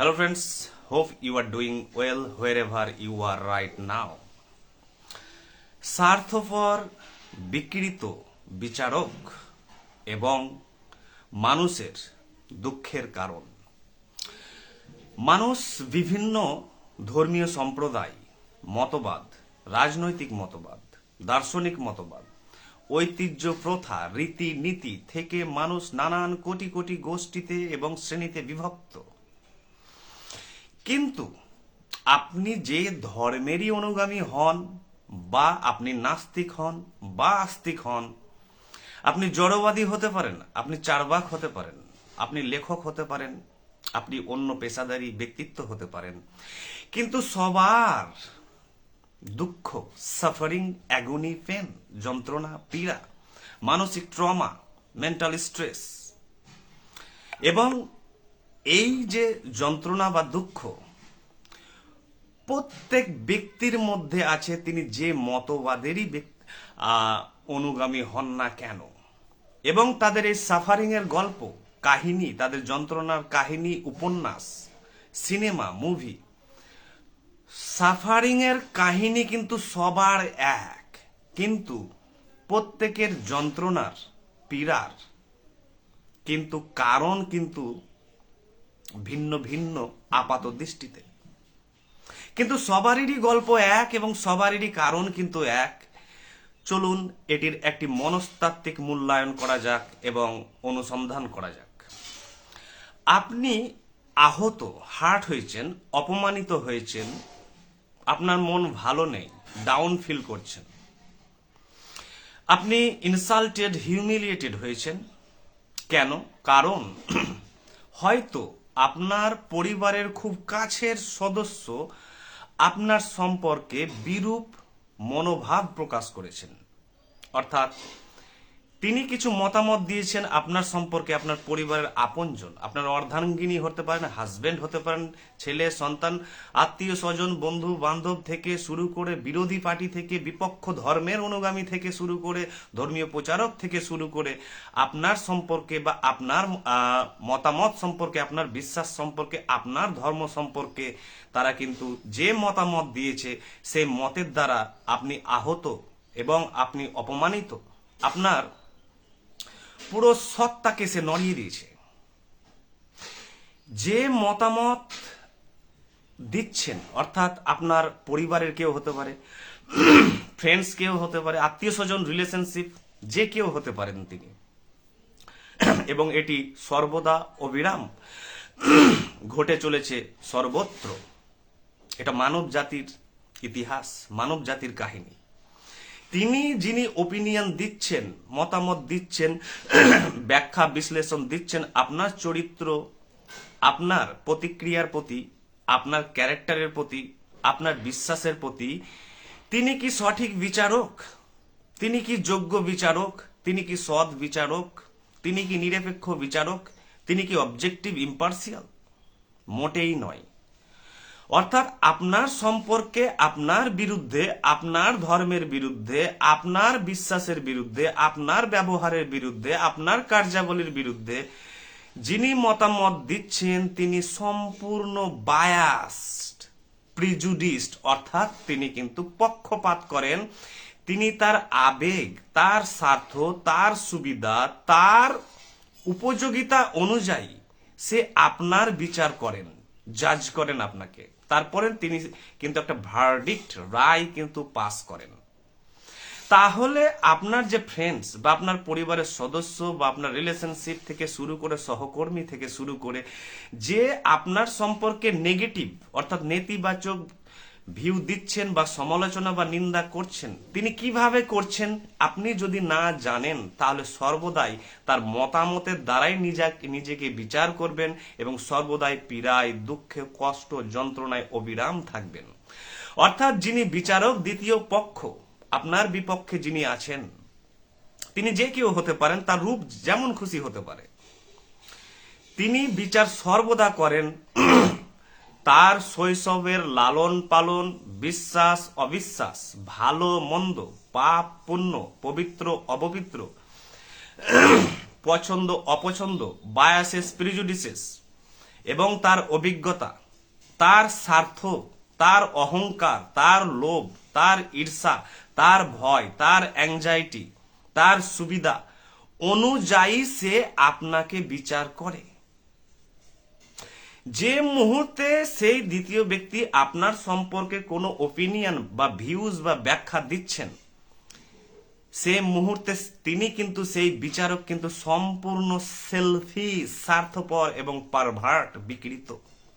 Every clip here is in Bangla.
Hello, friends. Hope you are doing well wherever you are right now. স্বার্থপর বিকৃত বিচারক এবং মানুষের দুঃখের কারণ মানুষ বিভিন্ন ধর্মীয় সম্প্রদায় মতবাদ রাজনৈতিক মতবাদ দার্শনিক মতবাদ ঐতিহ্য প্রথা রীতি নীতি থেকে মানুষ নানান কোটি কোটি গোষ্ঠীতে এবং শ্রেণীতে বিভক্ত কিন্তু আপনি যে ধর্মেরই অনুগামী হন, বা আপনি নাস্তিক হন, বা আস্তিক হন, আপনি জড়বাদী হতে পারেন, আপনি চারবাক হতে পারেন, আপনি লেখক হতে পারেন, আপনি অন্য পেশাদারী ব্যক্তিত্ব হতে পারেন। কিন্তু সবার দুঃখ সাফারিং অ্যাগুনি পেন যন্ত্রণা, পীড়া, মানসিক ট্রমা মেন্টাল স্ট্রেস এবং এই যে যন্ত্রণা বা দুঃখ, প্রত্যেক ব্যক্তির মধ্যে আছে তিনি যে মতবাদেরই অনুগামী হন না কেন। এবং তাদের এই সাফারিং এর গল্প, কাহিনী, তাদের যন্ত্রণার কাহিনী, উপন্যাস, সিনেমা, মুভি সাফারিং এর কাহিনী কিন্তু সবার এক। কিন্তু প্রত্যেকের যন্ত্রণার পীড়ার কিন্তু কারণ কিন্তু ভিন্ন ভিন্ন আপাত দৃষ্টিতে। কিন্তু সবারই গল্প এক এবং সবারই কারণ কিন্তু এক। চলুন এটির একটি মনস্তাত্ত্বিক মূল্যায়ন করা যাক এবং অনুসন্ধান করা যাক। আপনি আহত, হার্ট হয়েছেন, অপমানিত হয়েছেন, আপনার মন ভালো নেই, ডাউন ফিল করছেন। আপনি ইনসাল্টেড, হিউমিলিয়েটেড হয়েছেন। কেন? কারণ, হয়তো আপনার পরিবারের খুব কাছের সদস্য আপনার সম্পর্কে বিরূপ মনোভাব প্রকাশ করেছেন। অর্থাৎ তিনি কিছু মতামত দিয়েছেন আপনার সম্পর্কে, আপনার পরিবারের আপনজন। আপনার অর্ধাঙ্গিনী হতে পারেন হাজবেন্ড হতে পারেন, ছেলে, সন্তান, আত্মীয় স্বজন, বন্ধু, বান্ধব থেকে শুরু করে বিরোধী পার্টি থেকে, বিপক্ষ ধর্মের অনুগামী থেকে শুরু করে, ধর্মীয় প্রচারক থেকে শুরু করে আপনার সম্পর্কে বা আপনার মতামত সম্পর্কে, আপনার বিশ্বাস সম্পর্কে, আপনার ধর্ম সম্পর্কে তারা কিন্তু যে মতামত দিয়েছে, সেই মতের দ্বারা আপনি আহত এবং আপনি অপমানিত। আপনার পুরো সত্তাকে সে নড়িয়ে দিয়েছে। যে মতামত দিচ্ছেন, অর্থাৎ আপনার পরিবারের কেউ হতে পারে ফ্রেন্ডস কেউ হতে পারে, আত্মীয় স্বজন রিলেশনশিপ যে কেউ হতে পারেন তিনি। এবং এটি সর্বদা অবিরাম ঘটে চলেছে সর্বত্র। এটা মানব জাতির ইতিহাস মানব জাতির কাহিনী। তিনি যিনি ওপিনিয়ন দিচ্ছেন, মতামত দিচ্ছেন, ব্যাখ্যা বিশ্লেষণ দিচ্ছেন, আপনার চরিত্র, আপনার প্রতিক্রিয়ার প্রতি, আপনার ক্যারেক্টারের প্রতি, আপনার বিশ্বাসের প্রতি, তিনি কি সঠিক বিচারক? তিনি কি যোগ্য বিচারক? তিনি কি সৎ বিচারক? তিনি কি নিরপেক্ষ বিচারক? তিনি কি অবজেক্টিভ ইম্পার্সিয়াল মোটেই নয়। অর্থাৎ আপনার সম্পর্কে আপনার বিরুদ্ধে, আপনার ধর্মের বিরুদ্ধে, আপনার বিশ্বাসের বিরুদ্ধে, আপনার ব্যবহারের বিরুদ্ধে, আপনার কার্যাবলীর বিরুদ্ধে যিনি মতামত দিচ্ছেন, তিনি সম্পূর্ণ বায়াসড প্রিজুডিস্ট অর্থাৎ তিনি কিন্তু পক্ষপাত করেন। তিনি তার আবেগ, তার স্বার্থ, তার সুবিধা, তার উপযোগিতা অনুযায়ী সে আপনার বিচার করেন জাজ করেন আপনাকে। তারপরে তিনি কিন্তু একটা ভার্ডিক্ট রায় কিন্তু পাস করেন। তাহলে আপনার যে ফ্রেন্ডস বা আপনার পরিবারের সদস্য বা আপনার রিলেশনশিপ থেকে শুরু করে সহকর্মী থেকে শুরু করে যে আপনার সম্পর্কে নেগেটিভ অর্থাৎ নেতিবাচক ভিউ দিচ্ছেন বা সমালোচনা বা নিন্দা করছেন, তিনি কীভাবে করছেন আপনি যদি না জানেন, তাহলে সর্বদাই তার মতামতের দ্বারাই নিজা- নিজেকে বিচার করবেন এবং সর্বদাই পীড়ায়, দুঃখে, কষ্ট, যন্ত্রণায় অবিরাম থাকবেন। অর্থাৎ যিনি বিচারক, দ্বিতীয় পক্ষ, আপনার বিপক্ষে যিনি আছেন, তিনি যে কেউ হতে পারেন, তার রূপ যেমন খুশি হতে পারে। তিনি বিচার সর্বদা করেন তার শৈশবের লালন পালন, বিশ্বাস, অবিশ্বাস, ভালো, মন্দ, পাপ, পুণ্য, পবিত্র, অপবিত্র, পছন্দ, অপছন্দ, বায়াসেস, প্রিজুডিসেস, এবং তার অভিজ্ঞতা, তার স্বার্থ, তার অহংকার, তার লোভ, তার ঈর্ষা, তার ভয়, তার অ্যাংজাইটি তার সুবিধা, অনুযায়ী সে আপনাকে বিচার করে। যে মুহূর্তে সেই দ্বিতীয় ব্যক্তি আপনার সম্পর্কে কোনো ওপিনিয়ন বা ভিউজ বা ব্যাখ্যা দিচ্ছেন, সে মুহূর্তে তিনি কিন্তু সেই বিচারক কিন্তু সম্পূর্ণ সেলফি স্বার্থপর এবং পারভার্ট বিকৃত।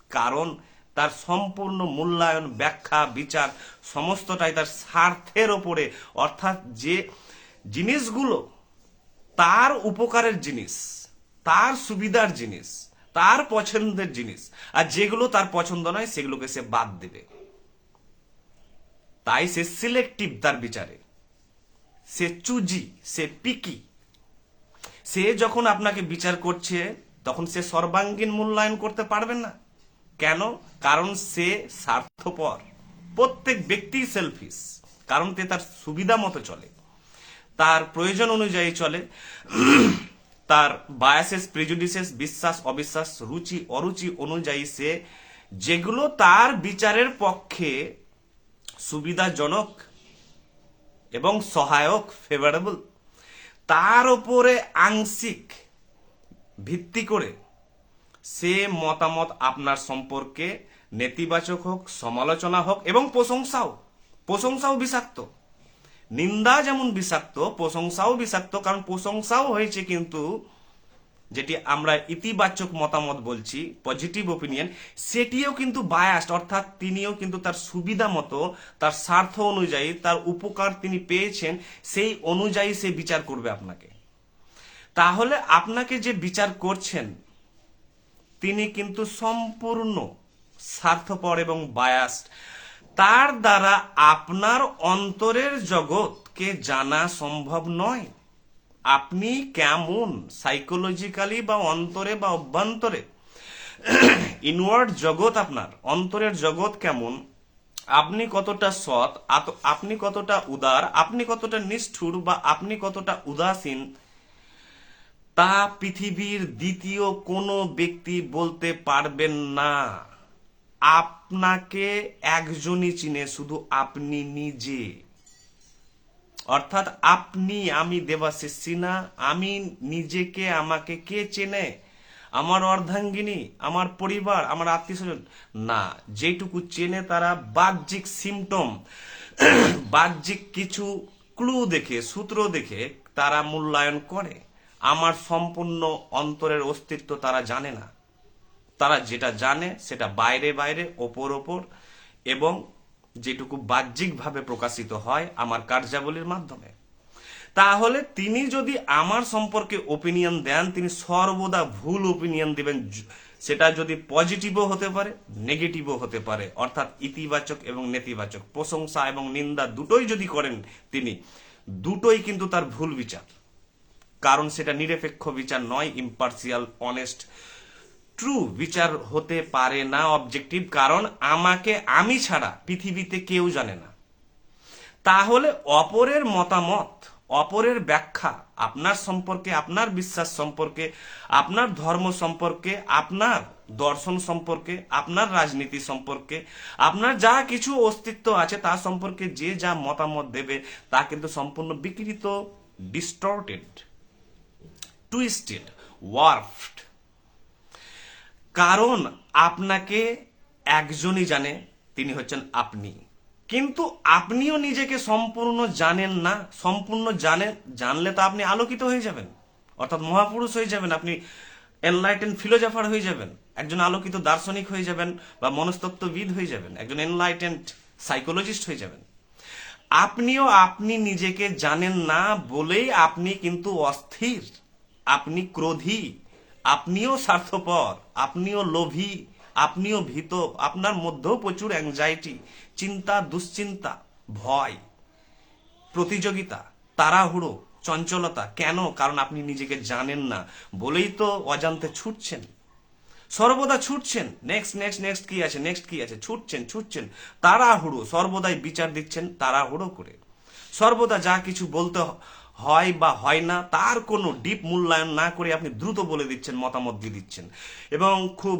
কারণ তার সম্পূর্ণ মূল্যায়ন, ব্যাখ্যা, বিচার সমস্তটাই তার স্বার্থের ওপরে। অর্থাৎ যে জিনিসগুলো তার উপকারের জিনিস, তার সুবিধার জিনিস তার পছন্দের জিনিস। আর যেগুলো তার পছন্দ নয়, সেগুলোকে সে বাদ দেবে। তাই সে সিলেক্টিভ তার বিচারে। সে চুজি, সে পিকি সে যখন আপনাকে বিচার করছে, তখন সে সর্বাঙ্গীন মূল্যায়ন করতে পারবে না। কেন? কারণ সে স্বার্থপর। প্রত্যেক ব্যক্তি সেলফিস কারণ তে তার সুবিধা মতো চলে। তার প্রয়োজন অনুযায়ী চলে। তার বায়াসেস, প্রিজুডিসেস, বিশ্বাস, অবিশ্বাস, রুচি, অরুচি অনুযায়ী সে যেগুলো তার বিচারের পক্ষে সুবিধাজনক এবং সহায়ক ফেভারেবল তার উপরে আংশিক ভিত্তি করে সে মতামত আপনার সম্পর্কে নেতিবাচক হোক, সমালোচনা হোক এবং প্রশংসাও প্রশংসাও বিষাক্ত। নিন্দা যেমন বিষাক্ত, প্রশংসাও বিষাক্ত, কারণ প্রশংসাও হয়েছে কিন্তু যেটি আমরা ইতিবাচক মতামত বলছি পজিটিভ ওপিনিয়ন সেটিও কিন্তু বায়াস্ট অর্থাৎ তিনিও কিন্তু তার সুবিধা মতো, তার স্বার্থ অনুযায়ী, তার উপকার তিনি পেয়েছেন, সেই অনুযায়ী সে বিচার করবে আপনাকে। তাহলে আপনাকে যে বিচার করছেন, তিনি কিন্তু সম্পূর্ণ স্বার্থপর এবং বায়াস্ট তার দ্বারা আপনার অন্তরের জগৎকে জানা সম্ভব নয়। আপনি কেমন সাইকোলজিক্যালি বা অন্তরে বা অভ্যন্তরে? ইনওয়ার্ড জগৎ আপনার, অন্তরের জগৎ কেমন? আপনি কতটা সৎ আপনি কতটা উদার, আপনি কতটা নিষ্ঠুর বা আপনি কতটা উদাসীন, তা পৃথিবীর দ্বিতীয় কোনো ব্যক্তি বলতে পারবেন না। আপনাকে একজনই চিনে, শুধু আপনি নিজে। অর্থাৎ আপনি, আমি দেবাশিস সিনহা, আমি নিজেকে, আমাকে কে চেনে? আমার অর্ধাঙ্গিনী, আমার পরিবার, আমার আত্মীয় স্বজন না, যেটুকু চেনে তারা বাহ্যিক সিমটম বাহ্যিক কিছু ক্লু দেখে, সূত্র দেখে তারা মূল্যায়ন করে। আমার সম্পূর্ণ অন্তরের অস্তিত্ব তারা জানে না। তারা যেটা জানে সেটা বাইরে বাইরে, ওপর ওপর, এবং যেটুকু বাহ্যিকভাবে প্রকাশিত হয় আমার কার্যাবলীর মাধ্যমে। তাহলে তিনি যদি আমার সম্পর্কে ওপিনিয়ন দেন, তিনি সর্বদা ভুল ওপিনিয়ন দিবেন। সেটা যদি পজিটিভও হতে পারে নেগেটিভও হতে পারে। অর্থাৎ ইতিবাচক এবং নেতিবাচক, প্রশংসা এবং নিন্দা দুটোই যদি করেন তিনি, দুটোই কিন্তু তার ভুল বিচার। কারণ সেটা নিরপেক্ষ বিচার নয় ইম্পার্সিয়াল অনেস্ট ট্রু বিচার হতে পারে না অবজেক্টিভ কারণ আমাকে, আমি ছাড়া পৃথিবীতে কেউ জানে না। তাহলে অপরের মতামত, অপরের ব্যাখ্যা, আপনার সম্পর্কে, আপনার বিশ্বাস সম্পর্কে, আপনার ধর্ম সম্পর্কে, আপনার দর্শন সম্পর্কে, আপনার রাজনীতি সম্পর্কে, আপনার যা কিছু অস্তিত্ব আছে তা সম্পর্কে যে যা মতামত দেবে, তা কিন্তু সম্পূর্ণ বিকৃত ডিস্টর্টেড টুইস্টেড ওয়ার্ফড কারণ আপনাকে একজনই জানে, তিনি হচ্ছেন আপনি। কিন্তু আপনিও নিজেকে সম্পূর্ণ জানেন না। সম্পূর্ণ জানেন, জানলে তো আপনি আলোকিত হয়ে যাবেন। অর্থাৎ মহাপুরুষ হয়ে যাবেন, আপনি এনলাইটেন ফিলোজাফার হয়ে যাবেন। একজন আলোকিত দার্শনিক হয়ে যাবেন বা মনস্তত্ত্ববিদ হয়ে যাবেন। একজন এনলাইটেন্ড সাইকোলজিস্ট হয়ে যাবেন। আপনিও আপনি নিজেকে জানেন না বলেই আপনি কিন্তু অস্থির, আপনি ক্রোধী। আপনিও স্বার্থপর, আপনিও লোভী, আপনিও ভীত, আপনার মধ্যেও প্রচুর অ্যাংজাইটি চিন্তা, দুশ্চিন্তা, ভয়, প্রতিযোগিতা, তাড়াহুড়ো, চঞ্চলতা। কেন? কারণ আপনি নিজেকে জানেন না। বলেই তো অজান্তে ছুটছেন। সর্বদা ছুটছেন। নেক্সট নেক্সট নেক্সট কি আছে? নেক্সট কি আছে? ছুটছেন ছুটছেন। তাড়াহুড়ো। সর্বদাই বিচার দিচ্ছেন তাড়াহুড়ো করে। সর্বদা যা কিছু বলতে হয় বা হয় না, তার কোনো ডিপ মূল্যায়ন না করে আপনি দ্রুত বলে দিচ্ছেন, মতামত দিয়ে দিচ্ছেন। এবং খুব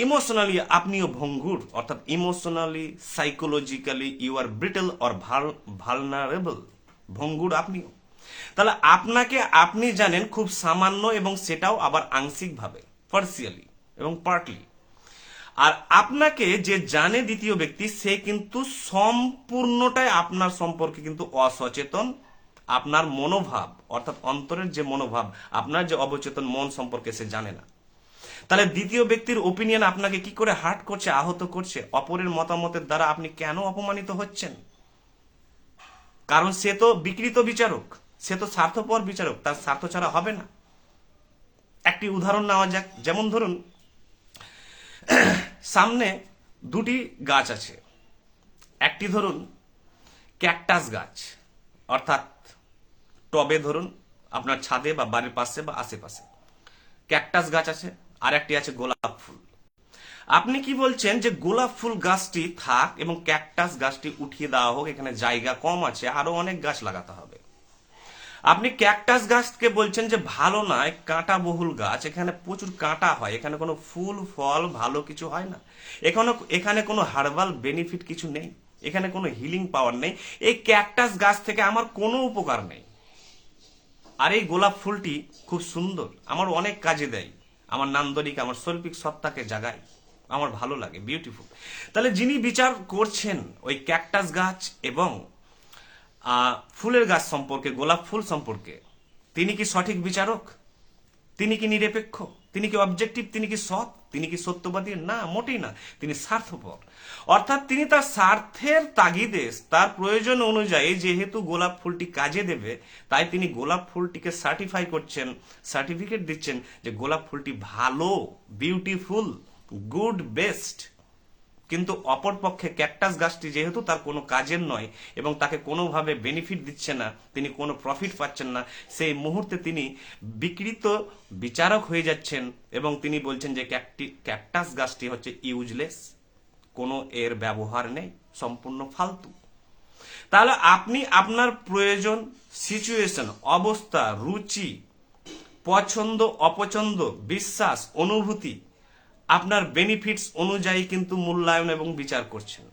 ইমোশনালি আপনিও ভঙ্গুর, অর্থাৎ emotionally psychologically you are brittle or ভালো ভালনারেবল ভঙ্গুর আপনিও। তাহলে আপনাকে আপনি জানেন খুব সামান্য এবং সেটাও আবার আংশিকভাবে পার্সিয়ালি এবং পার্টলি আর আপনাকে যে জানে দ্বিতীয় ব্যক্তি, সে কিন্তু সম্পূর্ণটাই আপনার সম্পর্কে কিন্তু অসচেতন আপনার মনোভাব, অর্থাৎ অন্তরের যে মনোভাব, আপনার যে অবচেতন মন সম্পর্কে সে জানে না। তাহলে দ্বিতীয় ব্যক্তির ওপিনিয়ন আপনাকে কি করে হার্ট করছে, আহত করছে? অপরের মতামতের দ্বারা আপনি কেন অপমানিত হচ্ছেন? কারণ সে তো বিকৃত বিচারক, সে তো স্বার্থপর বিচারক, তার স্বার্থ ছাড়া হবে না। একটি উদাহরণ নেওয়া যাক, যেমন ধরুন, সামনে দুটি গাছ আছে। একটি ধরুন, ক্যাকটাস গাছ, অর্থাৎ টবে ধরুন আপনার ছাদে বা বাড়ির পাশে বা আশেপাশে। ক্যাকটাস গাছ আছে আর একটি আছে গোলাপ ফুল। আপনি কি বলছেন যে গোলাপ ফুল গাছটি থাক এবং ক্যাকটাস গাছটি উঠিয়ে দেওয়া হোক, এখানে জায়গা কম আছে, আরও অনেক গাছ লাগাতে হবে। আপনি ক্যাকটাস গাছকে বলছেন যে ভালো নয়, কাঁটা বহুল গাছ, এখানে প্রচুর কাঁটা হয়, এখানে কোনো ফুল, ফল, ভালো কিছু হয় না। এখানে এখানে কোনো হার্বাল বেনিফিট কিছু নেই, এখানে কোনো হিলিং পাওয়ার নেই। এই ক্যাকটাস গাছ থেকে আমার কোনো উপকার নেই। আর এই গোলাপ ফুলটি খুব সুন্দর। আমার অনেক কাজে দেয়। আমার নান্দনিক, আমার শৈল্পিক সত্তাকে জাগায়। আমার ভালো লাগে বিউটিফুল তাহলে যিনি বিচার করছেন ওই ক্যাকটাস গাছ এবং ফুলের গাছ সম্পর্কে, গোলাপ ফুল সম্পর্কে, তিনি কি সঠিক বিচারক? তিনি কি নিরপেক্ষ? তিনি কি অবজেক্টিভ তিনি কি সৎ? তিনি কি সত্যবাদী? না, মোটেই না। তিনি স্বার্থপর। অর্থাৎ তিনি তার স্বার্থের তাগিদে, তার প্রয়োজন অনুযায়ী যেহেতু গোলাপ ফুলটি কাজে দেবে, তাই তিনি গোলাপ ফুলটিকে সার্টিফাই করছেন সার্টিফিকেট দিচ্ছেন যে গোলাপ ফুলটি ভালো বিউটিফুল গুড বেস্ট কিন্তু অপরপক্ষে ক্যাকটাস গাছটি যেহেতু তার কোনো কাজের নয় এবং তাকে কোনোভাবে বেনিফিট দিচ্ছে না, তিনি কোনো প্রফিট পাচ্ছেন না, সেই মুহূর্তে তিনি বিকৃত বিচারক হয়ে যাচ্ছেন এবং তিনি বলছেন যে ক্যাকটি ক্যাকটাস গাছটি হচ্ছে ইউজলেস কোনো এর ব্যবহার নেই, সম্পূর্ণ ফালতু। তাহলে আপনি আপনার প্রয়োজন সিচুয়েশন অবস্থা, রুচি, পছন্দ, অপছন্দ, বিশ্বাস, অনুভূতি, আপনার বেনিফিটস অনুযায়ী কিন্তু মূল্যায়ন এবং বিচার করছেন।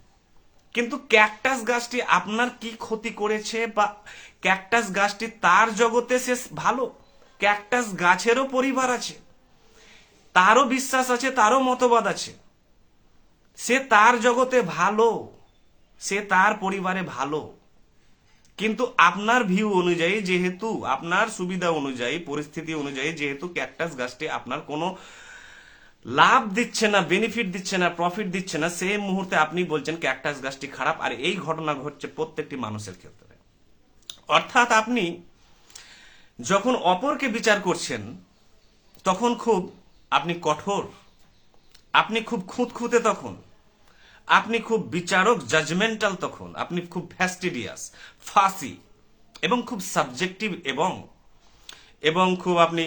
কিন্তু ক্যাকটাস গাছটি আপনার কি ক্ষতি করেছে বা ক্যাকটাস গাছটি তার জগতে সে ভালো? ক্যাকটাস গাছেরও পরিবার আছে। তারও বিশ্বাস আছে, তারও মতবাদ আছে। সে তার জগতে ভালো, সে তার পরিবারে ভালো। কিন্তু আপনার ভিউ অনুযায়ী যেহেতু, আপনার সুবিধা অনুযায়ী, পরিস্থিতি অনুযায়ী যেহেতু ক্যাকটাস গাছটি আপনার কোনো লাভ দিচ্ছে না বেনিফিট দিচ্ছে না প্রফিট দিচ্ছে না সেই মুহূর্তে আপনি বলছেন ক্যাকটাস গাছটি খারাপ আর এই ঘটনা ঘটছে প্রত্যেকটি মানুষের ক্ষেত্রে। অর্থাৎ আপনি যখন অপরকে বিচার করছেন, তখন খুব আপনি কঠোর, আপনি খুব খুঁতখুঁতে তখন আপনি খুব বিচারক জাজমেন্টাল তখন। আপনি খুব ফ্যাস্টিডিয়াস ফাসি এবং খুব সাবজেক্টিভ এবং এবং খুব আপনি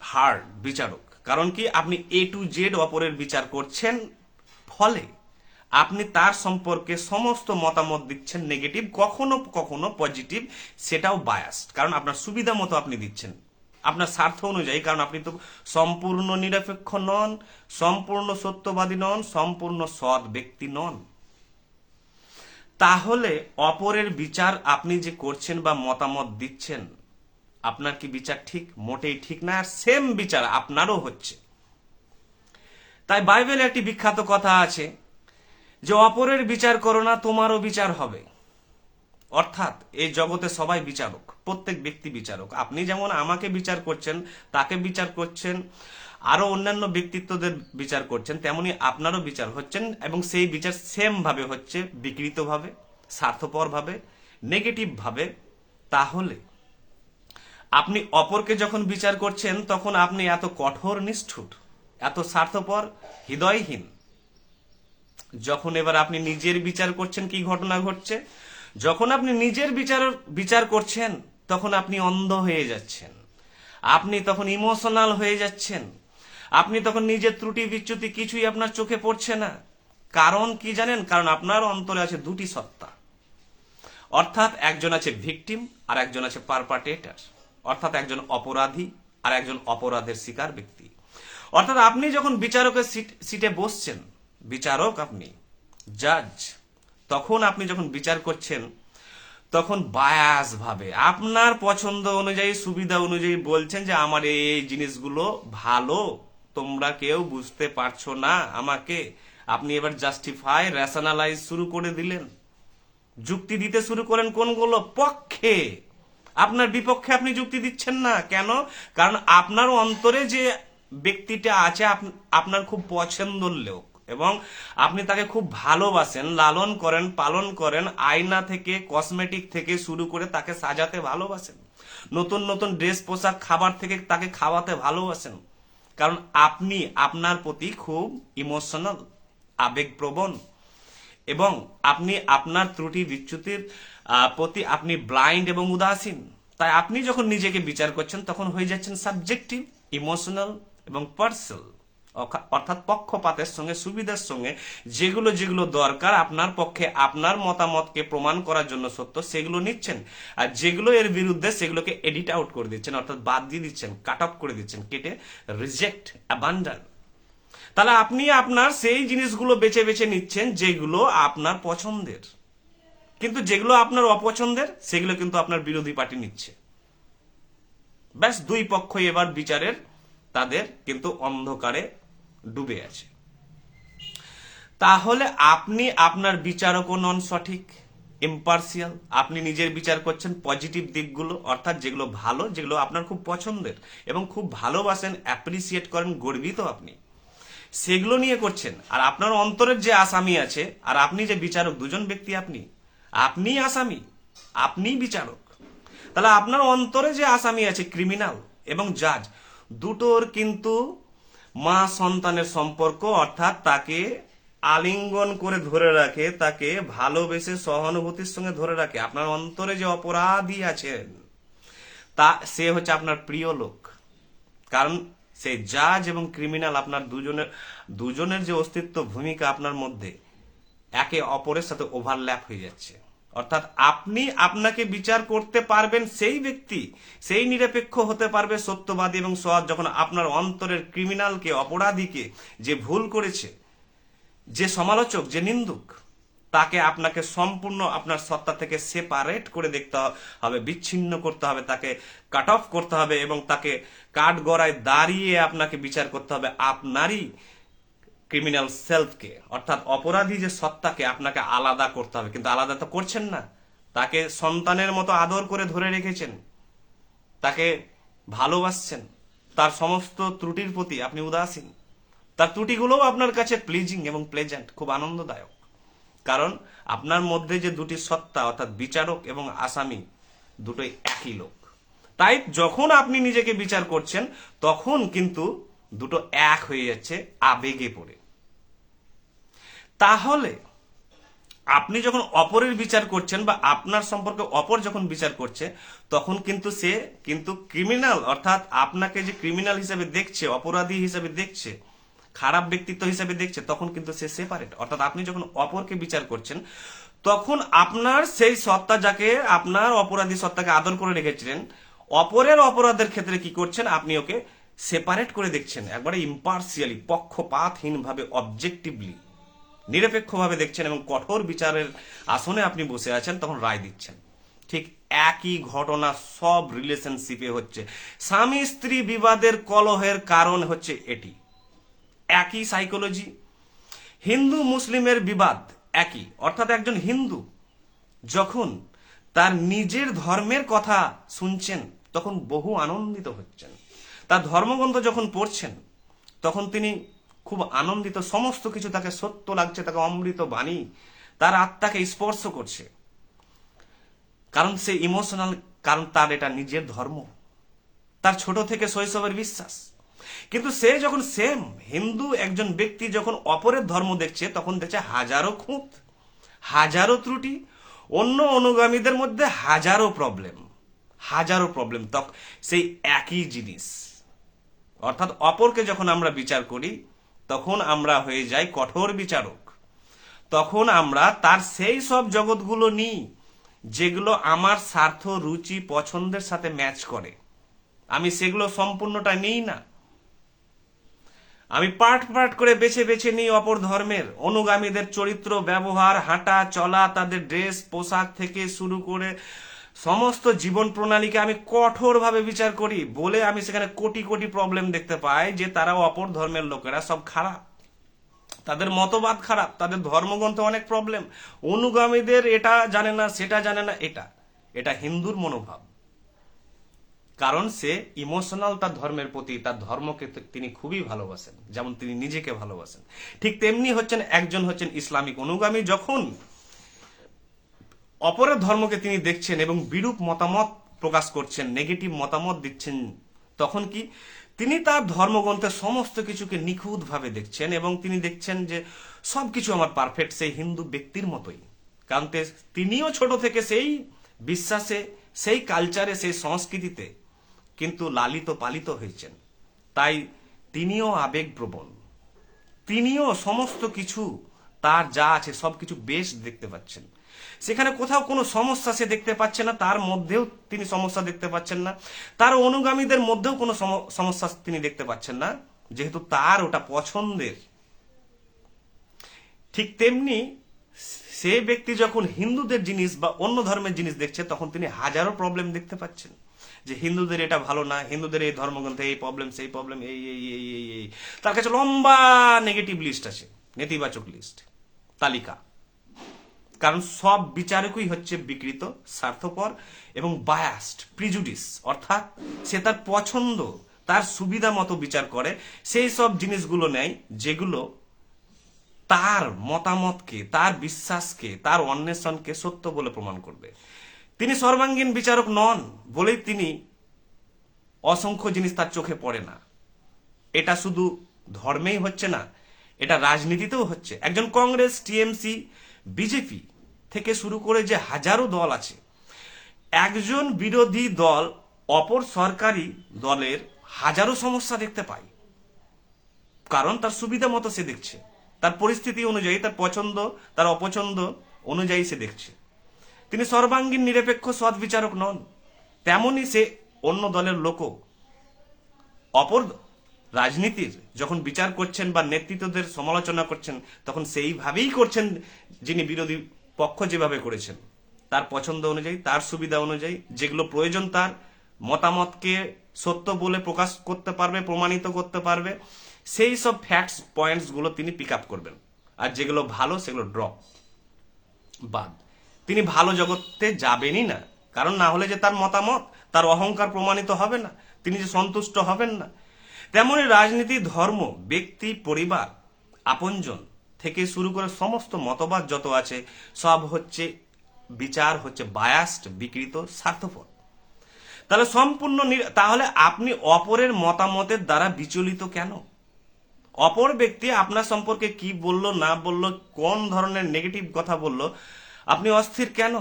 হার্ড বিচারক। কারণ কি? আপনি এ টু জেড অপরের বিচার করছেন ফলে আপনি তার সম্পর্কে সমস্ত মতামত দিচ্ছেন নেগেটিভ কখনো কখনো পজিটিভ সেটাও বায়াসড কারণ আপনার সুবিধা মতো আপনি দিচ্ছেন। আপনার স্বার্থ অনুযায়ী, কারণ আপনি তো সম্পূর্ণ নিরপেক্ষ নন, সম্পূর্ণ সত্যবাদী নন, সম্পূর্ণ সৎ ব্যক্তি নন। তাহলে অপরের বিচার আপনি যে করছেন বা মতামত দিচ্ছেন, আপনার কি বিচার ঠিক? মোটেই ঠিক না, আর সেম বিচার আপনারও হচ্ছে। তাই বাইবেলে একটি বিখ্যাত কথা আছে যে, অপরের বিচার করো না, তোমারও বিচার হবে। অর্থাৎ এই জগতে সবাই বিচারক, প্রত্যেক ব্যক্তি বিচারক। আপনি যেমন আমাকে বিচার করছেন, তাকে বিচার করছেন, আরও অন্যান্য ব্যক্তিত্বদের বিচার করছেন, তেমনি আপনারও বিচার হচ্ছেন এবং সেই বিচার সেম ভাবে হচ্ছে বিকৃত ভাবে স্বার্থপর ভাবে নেগেটিভ ভাবে তাহলে আপনি অপরকে যখন বিচার করছেন, তখন আপনি এত কঠোর, নিষ্ঠুর, এত স্বার্থপর, হৃদয়হীন। যখন এবার আপনি নিজের বিচার করছেন, কি ঘটনা ঘটছে? যখন আপনি নিজের বিচার বিচার করছেন, তখন আপনি অন্ধ হয়ে যাচ্ছেন। আপনি তখন ইমোশনাল হয়ে যাচ্ছেন। আপনি তখন নিজের ত্রুটি, বিচ্যুতি কিছুই আপনার চোখে পড়ছে না। কারণ কি জানেন? কারণ আপনার অন্তরে আছে দুটি সত্তা। অর্থাৎ একজন আছে ভিকটিম আর একজন আছে পারপাটেটার অর্থাৎ একজন অপরাধী আর একজন অপরাধের শিকার ব্যক্তি। অর্থাৎ আপনি যখন বিচারকের সিট- সিটে বসছেন, বিচারক আপনি জাজ তখন আপনি যখন বিচার করছেন, তখন বায়াস ভাবে। আপনার পছন্দ অনুযায়ী, সুবিধা অনুযায়ী বলছেন যে, আমার এই জিনিসগুলো ভালো, তোমরা কেউ বুঝতে পারছ না। আমাকে আপনি এবার জাস্টিফাই রেশনালাইজ শুরু করে দিলেন। যুক্তি দিতে শুরু করেন কোনগুলো? পক্ষে। আপনার বিপক্ষে আপনি যুক্তি দিচ্ছেন না। কেন? কারণ আপনার অন্তরে যে ব্যক্তিটা আছে, আপ- আপনার খুব পছন্দর লোক। এবং আপনি তাকে খুব ভালোবাসেন, লালন করেন, পালন করেন, আয়না থেকে কসমেটিক থেকে শুরু করে তাকে সাজাতে ভালোবাসেন। নতুন নতুন ড্রেস পোশাক, খাবার থেকে তাকে খাওয়াতে ভালোবাসেন। কারণ আপনি আপনার প্রতি খুব ইমোশনাল আবেগপ্রবণ এবং আপনি আপনার ত্রুটি বিচ্যুতির প্রতি আপনি ব্লাইন্ড এবং উদাসীন। তাই আপনি যখন নিজেকে বিচার করছেন, তখন হয়ে যাচ্ছেন সাবজেক্টিভ ইমোশনাল এবং পার্সেল অর্থাৎ পক্ষপাতের সঙ্গে, সুবিধার সঙ্গে যেগুলো যেগুলো দরকার আপনার পক্ষে, আপনার মতামতকে প্রমাণ করার জন্য সত্য, সেগুলো নিচ্ছেন। আর যেগুলো এর বিরুদ্ধে, সেগুলোকে এডিট আউট করে দিচ্ছেন, অর্থাৎ বাদ দিয়ে দিচ্ছেন কাট অফ করে দিচ্ছেন, কেটে রিজেক্ট অ্যাবান্ডান তাহলে আপনি আপনার সেই জিনিসগুলো বেছে বেছে নিচ্ছেন যেগুলো আপনার পছন্দের। কিন্তু যেগুলো আপনার অপছন্দের, সেগুলো কিন্তু আপনার বিরোধী পার্টি নিচ্ছে। ব্যাস, দুই পক্ষই এবার বিচারের তাদের কিন্তু অন্ধকারে ডুবে আছে। তাহলে আপনি আপনার বিচারকও নন সঠিক ইম্পার্সিয়াল আপনি নিজের বিচার করছেন পজিটিভ দিকগুলো, অর্থাৎ যেগুলো ভালো, যেগুলো আপনার খুব পছন্দের এবং খুব ভালোবাসেন অ্যাপ্রিসিয়েট করেন, গর্বিত আপনি। সেগুলো নিয়ে করছেন। আর আপনার অন্তরের যে আসামি আছে, আর আপনি যে বিচারক, দুজন ব্যক্তি আপনি আপনি আসামি, আপনি বিচারক। তাহলে আপনার অন্তরে যে আসামি আছে ক্রিমিনাল এবং জাজ দুটোর কিন্তু মা সন্তানের সম্পর্ক, অর্থাৎ তাকে আলিঙ্গন করে ধরে রাখে, তাকে ভালোবেসে সহানুভূতির সঙ্গে ধরে রাখে। আপনার অন্তরে যে অপরাধী আছেন, তা সে হচ্ছে আপনার প্রিয় লোক। কারণ সেই জাজ এবং ক্রিমিনাল, আপনার দুজনের দুজনের যে অস্তিত্ব ভূমিকা আপনার মধ্যে, একে অপরের সাথে ওভারল্যাপ হয়ে যাচ্ছে। অর্থাৎ আপনি আপনাকে বিচার করতে পারবেন সেই ব্যক্তি, সেই নিরপেক্ষ হতে পারবে সত্যবাদী এবং সৎ যখন আপনার অন্তরের ক্রিমিনালকে অপরাধীকে যে ভুল করেছে, যে সমালোচক, যে নিন্দুক, তাকে আপনাকে সম্পূর্ণ আপনার সত্তা থেকে সেপারেট করে দেখতে হবে, বিচ্ছিন্ন করতে হবে, তাকে কাট অফ করতে হবে এবং তাকে কাঠ গড়ায় দাঁড়িয়ে আপনাকে বিচার করতে হবে। আপনারই ক্রিমিনাল সেলফকে অর্থাৎ অপরাধী যে সত্তাকে আপনাকে আলাদা করতে হবে, কিন্তু আলাদা তো করছেন না। তাকে সন্তানের মতো আদর করে ধরে রেখেছেন। তাকে ভালোবাসছেন। তার সমস্ত ত্রুটির প্রতি আপনি উদাসীন। তার ত্রুটিগুলোও আপনার কাছে প্লিজিং এবং প্লেজেন্ট খুব আনন্দদায়ক। কারণ আপনার মধ্যে যে দুটি সত্তা, অর্থাৎ বিচারক এবং আসামি, দুটোই একই লোক। তাই যখন আপনি নিজেকে বিচার করছেন, তখন কিন্তু দুটো এক হয়ে যাচ্ছে আবেগে পড়ে। তাহলে আপনি যখন অপরের বিচার করছেন বা আপনার সম্পর্কে অপর যখন বিচার করছে, তখন কিন্তু সে কিন্তু ক্রিমিনাল অর্থাৎ আপনাকে যে ক্রিমিনাল হিসেবে দেখছে, অপরাধী হিসেবে দেখছে, খারাপ ব্যক্তিত্ব হিসেবে দেখছে, তখন কিন্তু সে সেপারেট অর্থাৎ আপনি যখন অপরকে বিচার করছেন, তখন আপনার সেই সত্তা যাকে আপনার অপরাধী সত্তাকে আদর করে রেখেছিলেন, অপরের অপরাধের ক্ষেত্রে কি করছেন, আপনি ওকে সেপারেট করে দেখছেন, একবারে ইম্পার্সিয়ালি পক্ষপাতহীন ভাবে অবজেক্টিভলি নিরপেক্ষভাবে দেখছেন এবং কঠোর বিচারের আসনে আপনি বসে আছেন, তখন রায় দিচ্ছেন। ঠিক একই ঘটনা সব রিলেশনশিপে হচ্ছে। স্বামী স্ত্রী বিবাদের কলহের কারণ হচ্ছে এটি। একই সাইকোলজি হিন্দু মুসলিমের বিবাদ একই। অর্থাৎ একজন হিন্দু যখন তার নিজের ধর্মের কথা শুনছেন, তখন বহু আনন্দিত হচ্ছেন। তার ধর্মগ্রন্থ যখন পড়ছেন, তখন তিনি খুব আনন্দিত, সমস্ত কিছু তাকে সত্য লাগছে, তাকে অমৃত বাণী, তার আত্মাকে স্পর্শ করছে। কারণ সে ইমোশনাল কারণ তার এটা নিজের ধর্ম। তার ছোট থেকে শৈশবের বিশ্বাস। কিন্তু সে যখন সেম হিন্দু একজন ব্যক্তি যখন অপরের ধর্ম দেখছে, তখন দেখছে হাজারো খুঁত, হাজারো ত্রুটি, অন্য অনুগামীদের মধ্যে হাজারো প্রবলেম হাজারো প্রবলেম তখন সেই একই জিনিস। অর্থাৎ অপরকে যখন আমরা বিচার করি তখন আমরা হয়ে যাই কঠোর বিচারক। তখন আমরা তার সেই সব জগৎগুলো নিই, যেগুলো আমার স্বার্থ, রুচি, পছন্দের সাথে ম্যাচ করে। আমি সেগুলো সম্পূর্ণটা নিই না। আমি পার্ট পার্ট করে বেছে বেছে নিই অপর ধর্মের। অনুগামীদের চরিত্র, ব্যবহার, হাঁটা, চলা, তাদের ড্রেস, পোশাক থেকে শুরু করে সমস্ত জীবন প্রণালীকে আমি কঠোরভাবে বিচার করি, বলে আমি সেখানে কোটি কোটি প্রবলেম দেখতে পাই যে তারা অপর ধর্মের লোকেরা সব খারাপ। তাদের মতবাদ খারাপ, তাদের ধর্মগ্রন্থে অনেক প্রবলেম অনুগামীদের এটা জানে না, সেটা জানে না, এটা। এটা হিন্দুর মনোভাব। কারণ সে ইমোশনাল তার ধর্মের প্রতি, তার ধর্মকে তিনি খুবই ভালোবাসেন, যেমন তিনি নিজেকে ভালোবাসেন। ঠিক তেমনি হচ্ছেন, একজন হচ্ছেন ইসলামিক অনুগামী, যখন অপরের ধর্মকে তিনি দেখছেন এবং বিরূপ মতামত প্রকাশ করছেন নেগেটিভ মতামত দিচ্ছেন। তখন কি? তিনি তার ধর্মগ্রন্থের সমস্ত কিছুকে নিখুঁতভাবে দেখছেন এবং তিনি দেখছেন যে সবকিছু আমার পারফেক্ট সেই হিন্দু ব্যক্তির মতোই। কারণ তিনিও ছোট থেকে সেই বিশ্বাসে, সেই কালচারে সেই সংস্কৃতিতে কিন্তু লালিত পালিত হয়েছেন। তাই তিনিও আবেগপ্রবণ। তিনিও সমস্ত কিছু তার যা আছে সবকিছু বেশ দেখতে পাচ্ছেন। সেখানে কোথাও কোনো সমস্যা সে দেখতে পাচ্ছে না, তার মধ্যেও তিনি সমস্যা দেখতে পাচ্ছেন না। তার অনুগামীদের মধ্যেও কোনো সম- সমস্যা তিনি দেখতে পাচ্ছেন না, যেহেতু তার ওটা পছন্দের। ঠিক তেমনি সে ব্যক্তি যখন হিন্দুদের জিনিস বা অন্য ধর্মের জিনিস দেখছে, তখন তিনি হাজারো প্রবলেম দেখতে পাচ্ছেন। যে হিন্দুদের এটা ভালো না, হিন্দুদের এই ধর্মগ্রন্থে এই প্রবলেম সেই প্রবলেম এই এই এই এই তার কাছে লম্বা নেগেটিভ লিস্ট আছে নেতিবাচক লিস্ট তালিকা। কারণ সব বিচারকই হচ্ছে বিকৃত, স্বার্থপর এবং বায়াস্ট প্রিজুডিস অর্থাৎ সে তার পছন্দ, তার সুবিধা মতো বিচার করে, সেই সব জিনিসগুলো নেয় যেগুলো তার মতামতকে, তার বিশ্বাসকে, তার অন্বেষণকে সত্য বলে প্রমাণ করবে। তিনি সর্বাঙ্গীন বিচারক নন বলেই তিনি অসংখ্য জিনিস তার চোখে পড়ে না। এটা শুধু ধর্মেই হচ্ছে না এটা রাজনীতিতেও হচ্ছে। একজন কংগ্রেস, টিএমসি, বিজেপি থেকে শুরু করে যে হাজারো দল আছে, একজন বিরোধী দল অপর সরকারি দলের হাজারো সমস্যা দেখতে পায়। কারণ তার সুবিধা মতো সে দেখছে। তার পরিস্থিতি অনুযায়ী, তার পছন্দ, তার অপছন্দ অনুযায়ী সে দেখছে। তিনি সর্বাঙ্গীন নিরপেক্ষ সৎ বিচারক নন। তেমনই সে অন্য দলের লোকও। অপর রাজনীতির যখন বিচার করছেন বা নেতৃত্বদের সমালোচনা করছেন, তখন সেইভাবেই করছেন যিনি বিরোধী পক্ষ যেভাবে করেছেন। তার পছন্দ অনুযায়ী, তার সুবিধা অনুযায়ী, যেগুলো প্রয়োজন তার মতামতকে সত্য বলে প্রকাশ করতে পারবে, প্রমাণিত করতে পারবে, সেই সব ফ্যাক্টস পয়েন্টসগুলো তিনি পিক আপ করবেন। আর যেগুলো ভালো, সেগুলো ড্রপ বাদ। তিনি ভালো জগতে যাবেনই না। কারণ না হলে যে তার মতামত, তার অহংকার প্রমাণিত হবে না। তিনি যে সন্তুষ্ট হবেন না। তেমনি রাজনীতি, ধর্ম, ব্যক্তি, পরিবার, আপনজন থেকে শুরু করে সমস্ত মতবাদ যত আছে, সব হচ্ছে বিচার, হচ্ছে বায়াস্ট বিকৃত, স্বার্থপর। তাহলে সম্পূর্ণ তাহলে আপনি অপরের মতামতের দ্বারা বিচলিত কেন? অপর ব্যক্তি আপনার সম্পর্কে কি বলল, না বলল, কোন ধরনের নেগেটিভ কথা বলল, আপনি অস্থির কেন?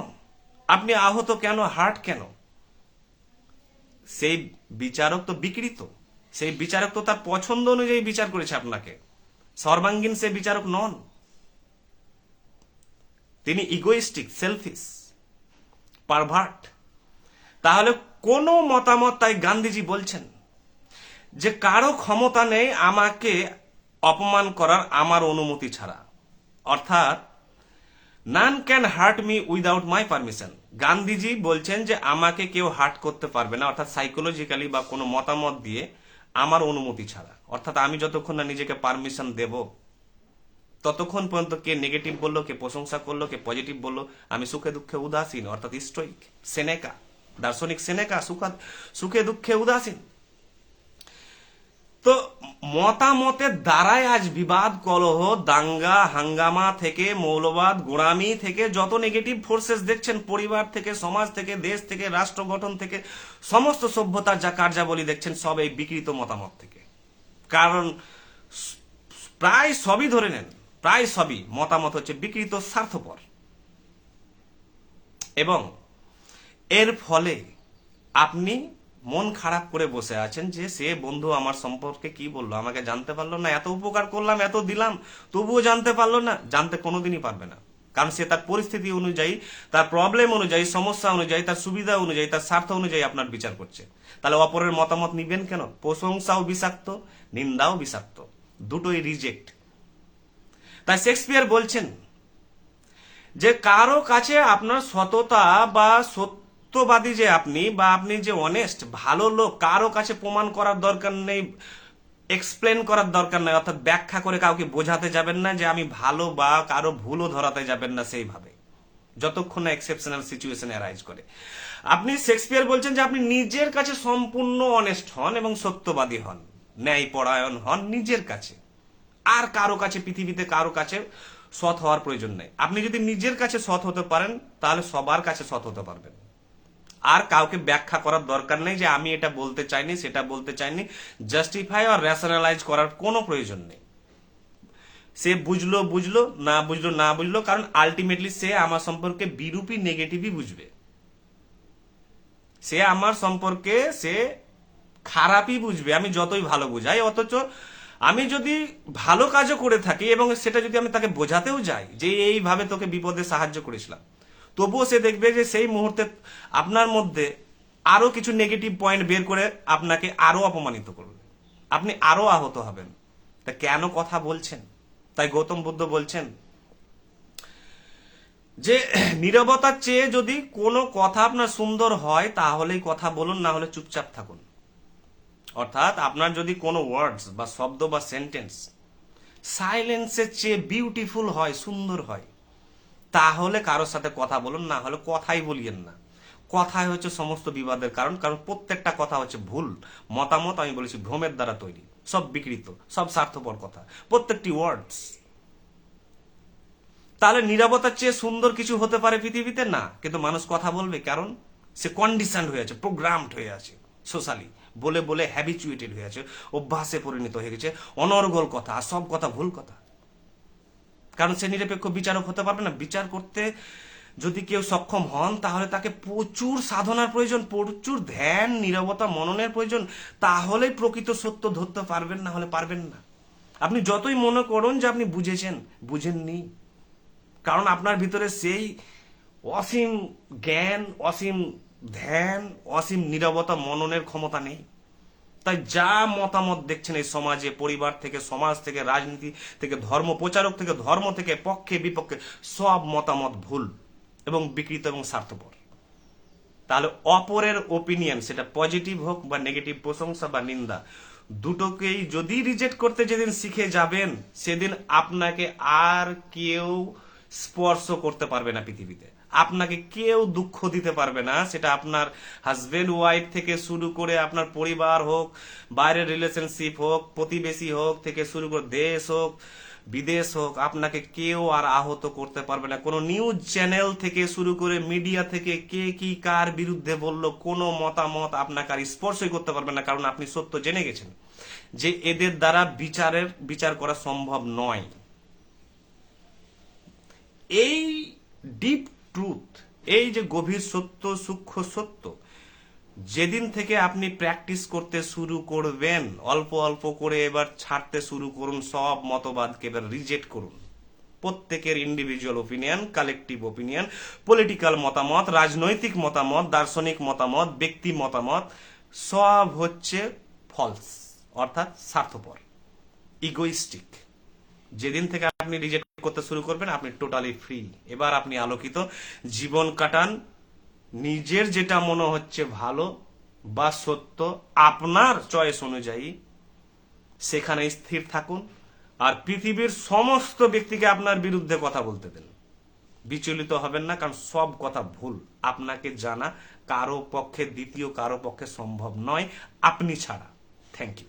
আপনি আহত কেন? হার্ট কেন? সেই বিচারক তো বিকৃত। সেই বিচারক তো তার পছন্দ অনুযায়ী বিচার করেছে আপনাকে। সর্বাঙ্গীন সে বিচারক নন। তিনি ইগোইস্টিক সেলফিস পারভার্ট তাহলে কোনো মতামত তাই গান্ধীজি বলছেন যে কারও ক্ষমতা নেই আমাকে অপমান করার আমার অনুমতি ছাড়া। অর্থাৎ none can hurt me without my permission Gandhiji বলছেন যে আমাকে কেউ হার্ট করতে পারবে না। অর্থাৎ সাইকোলজিক্যালি বা কোনো মতামত দিয়ে আমার অনুমতি ছাড়া। অর্থাৎ আমি যতক্ষণ না নিজেকে পারমিশন দেব, ততক্ষণ পর্যন্ত কে নেগেটিভ বলল, কে প্রশংসা করল, কে পজিটিভ বলল, আমি সুখে দুঃখে উদাসীন, অর্থাৎ স্টোইক সেনেকা, দার্শনিক সেনেকা, সুখা সুখে দুঃখে উদাসীন। তো মতামতের দ্বারাই আজ বিবাদ, কলহ, দাঙ্গা, হাঙ্গামা থেকে মৌলবাদ, গোড়ামি থেকে যত নেগেটিভ ফোর্সেস দেখছেন, পরিবার থেকে, সমাজ থেকে, দেশ থেকে, রাষ্ট্র গঠন থেকে, সমস্ত সভ্যতার যা কার্যাবলী দেখছেন, সব এই বিকৃত মতামত থেকে। কারণ প্রায় সবই ধরে নেন, প্রায় সবই মতামত হচ্ছে বিকৃত, স্বার্থপর। এবং এর ফলে আপনি মন খারাপ করে বসে আছেন যে সে বন্ধু আমার সম্পর্কে কি বলল? আমাকে জানতে পারল না। এত উপকার করলাম, এত দিলাম, তবুও জানতে পারল না। জানতে কোনোদিনই পারবে না। কারণ সে তার পরিস্থিতি অনুযায়ী, তার প্রবলেম অনুযায়ী, সমস্যা অনুযায়ী, তার সুবিধা অনুযায়ী, তার স্বার্থ অনুযায়ী আপনার বিচার করছে। তাহলে অপরের মতামত নিবেন কেন? প্রশংসাও বিষাক্ত, নিন্দাও বিষাক্ত। দুটোই রিজেক্ট তাই শেক্সপিয়ার বলছেন যে, কারও কাছে আপনার সততা বা সত্যবাদী যে আপনি বা আপনি যে অনেস্ট ভালো লোক, কারও কাছে প্রমাণ করার দরকার নেই এক্সপ্লেন করার দরকার নেই, অর্থাৎ ব্যাখ্যা করে কাউকে বোঝাতে যাবেন না যে আমি ভালো বা কারও ভুলও ধরাতে যাবেন না সেইভাবে। যতক্ষণ না এক্সেপশনাল সিচুয়েশন অ্যারাইজ করে। আপনি শেক্সপিয়ার বলছেন যে আপনি নিজের কাছে সম্পূর্ণ অনেস্ট হন এবং সত্যবাদী হন, ন্যায়পরায়ণ হন নিজের কাছে। আর কারও কাছে, পৃথিবীতে কারও কাছে সৎ হওয়ার প্রয়োজন নেই। আপনি যদি নিজের কাছে সৎ হতে পারেন, তাহলে সবার কাছে সৎ হতে পারবেন। আর কাউকে ব্যাখ্যা করার দরকার নেই যে আমি এটা বলতে চাইনি, সেটা বলতে চাইনি। জাস্টিফাই আর রেশনালাইজ করার কোনো প্রয়োজন নেই। সে বুঝলো বুঝলো, না বুঝলো না বুঝলো, কারণ আলটিমেটলি সে আমার সম্পর্কে বিরূপই নেগেটিভই বুঝবে। সে আমার সম্পর্কে, সে খারাপই বুঝবে, আমি যতই ভালো বুঝাই, অথচ আমি যদি ভালো কাজও করে থাকি এবং সেটা যদি আমি তাকে বোঝাতেও যাই যে এইভাবে তোকে বিপদে সাহায্য করেছিলাম তবুও সে দেখবে যে সেই মুহূর্তে আপনার মধ্যে আরও কিছু নেগেটিভ পয়েন্ট বের করে আপনাকে আরও অপমানিত করবে। আপনি আরও আহত হবেন। তা কেন কথা বলছেন? তাই গৌতম বুদ্ধ বলছেন যে, নীরবতার চেয়ে যদি কোনো কথা আপনার সুন্দর হয়, তাহলেই কথা বলুন, না হলে চুপচাপ থাকুন। অর্থাৎ আপনার যদি কোনো ওয়ার্ডস বা শব্দ বা সেন্টেন্স সাইলেন্সের চেয়ে বিউটিফুল হয়, সুন্দর হয় তাহলে কারোর সাথে কথা বলুন, না হলে কথাই বলিয়েন না। কথাই হচ্ছে সমস্ত বিবাদের কারণ কারণ প্রত্যেকটা কথা হচ্ছে ভুল। মতামত আমি বলেছি, ভ্রমের দ্বারা তৈরি। সব বিকৃত, সব স্বার্থপর কথা। প্রত্যেকটি ওয়ার্ডস তাহলে নিরাপত্তার চেয়ে সুন্দর কিছু হতে পারে পৃথিবীতে? না। কিন্তু মানুষ কথা বলবে, কারণ সে কন্ডিশন হয়ে আছে প্রোগ্রামড হয়ে আছে সোশ্যালি বলে বলে হ্যাবিচুয়েটেড হয়ে আছে, অভ্যাসে পরিণত হয়ে গেছে, অনর্গল কথা, আর সব কথা ভুল কথা। কারণ সে নিরপেক্ষ বিচারক হতে পারবে না। বিচার করতে যদি কেউ সক্ষম হন, তাহলে তাকে প্রচুর সাধনার প্রয়োজন, প্রচুর ধ্যান, নিরবতা, মননের প্রয়োজন, তাহলেই প্রকৃত সত্য ধরতে পারবেন, না হলে পারবেন না। আপনি যতই মনে করুন যে আপনি বুঝেছেন, বুঝেননি। কারণ আপনার ভিতরে সেই অসীম জ্ঞান, অসীম ধ্যান, অসীম নিরবতা, মননের ক্ষমতা নেই। তাই যা মতামত দেখছেন এই সমাজে, পরিবার থেকে, সমাজ থেকে, রাজনীতি থেকে, ধর্ম প্রচারক থেকে, ধর্ম থেকে, পক্ষে, বিপক্ষে, সব মতামত ভুল এবং বিকৃত এবং স্বার্থপর। তাহলে অপরের ওপিনিয়ন সেটা পজিটিভ হোক বা নেগেটিভ প্রশংসা বা নিন্দা, দুটোকেই যদি রিজেক্ট করতে যেদিন শিখে যাবেন, সেদিন আপনাকে আর কেউ স্পর্শ করতে পারবে না পৃথিবীতে। আপনাকে কেউ দুঃখ দিতে পারবে না। সেটা আপনার হাজবেন্ড ওয়াইফ থেকে শুরু করে আপনার পরিবার হোক, বাইরের রিলেশনশিপ হোক, প্রতিবেশী হোক থেকে শুরু করে দেশ হোক, বিদেশ হোক, আপনাকে কেউ আর আহত করতে পারবে না। কোনো নিউজ চ্যানেল থেকে শুরু করে মিডিয়া থেকে কে কি কার বিরুদ্ধে বলল, কোনো মতামত আপনাকে আর স্পর্শই করতে পারবে না। কারণ আপনি সত্য জেনে গেছেন যে এদের দ্বারা বিচারের, বিচার করা সম্ভব নয়। এই ডিপ ট্রুথ এই যে গভীর সত্য, সূক্ষ্ম সত্য, যেদিন থেকে আপনি প্র্যাকটিস করতে শুরু করবেন, অল্প অল্প করে এবার ছাড়তে শুরু করুন, সব মতবাদকে এবার রিজেক্ট করুন। প্রত্যেকের individual opinion collective opinion political মতামত, রাজনৈতিক মতামত, দার্শনিক মতামত, ব্যক্তি মতামত, সব হচ্ছে ফলস অর্থাৎ স্বার্থপর ইগোইস্টিক যেদিন থেকে আপনি রিজেক্ট করতে শুরু করবেন, আপনি টোটালি ফ্রি এবার আপনি আলোকিত। জীবন কাটান। নিজের যেটা মনে হচ্ছে ভালো বা সত্য, আপনার চয়েস অনুযায়ী সেখানে স্থির থাকুন আর পৃথিবীর সমস্ত ব্যক্তিকে আপনার বিরুদ্ধে কথা বলতে দেন। বিচলিত হবেন না, কারণ সব কথা ভুল। আপনাকে জানা কারও পক্ষে দ্বিতীয়, কারও পক্ষে সম্ভব নয়। আপনি ছাড়া। Thank you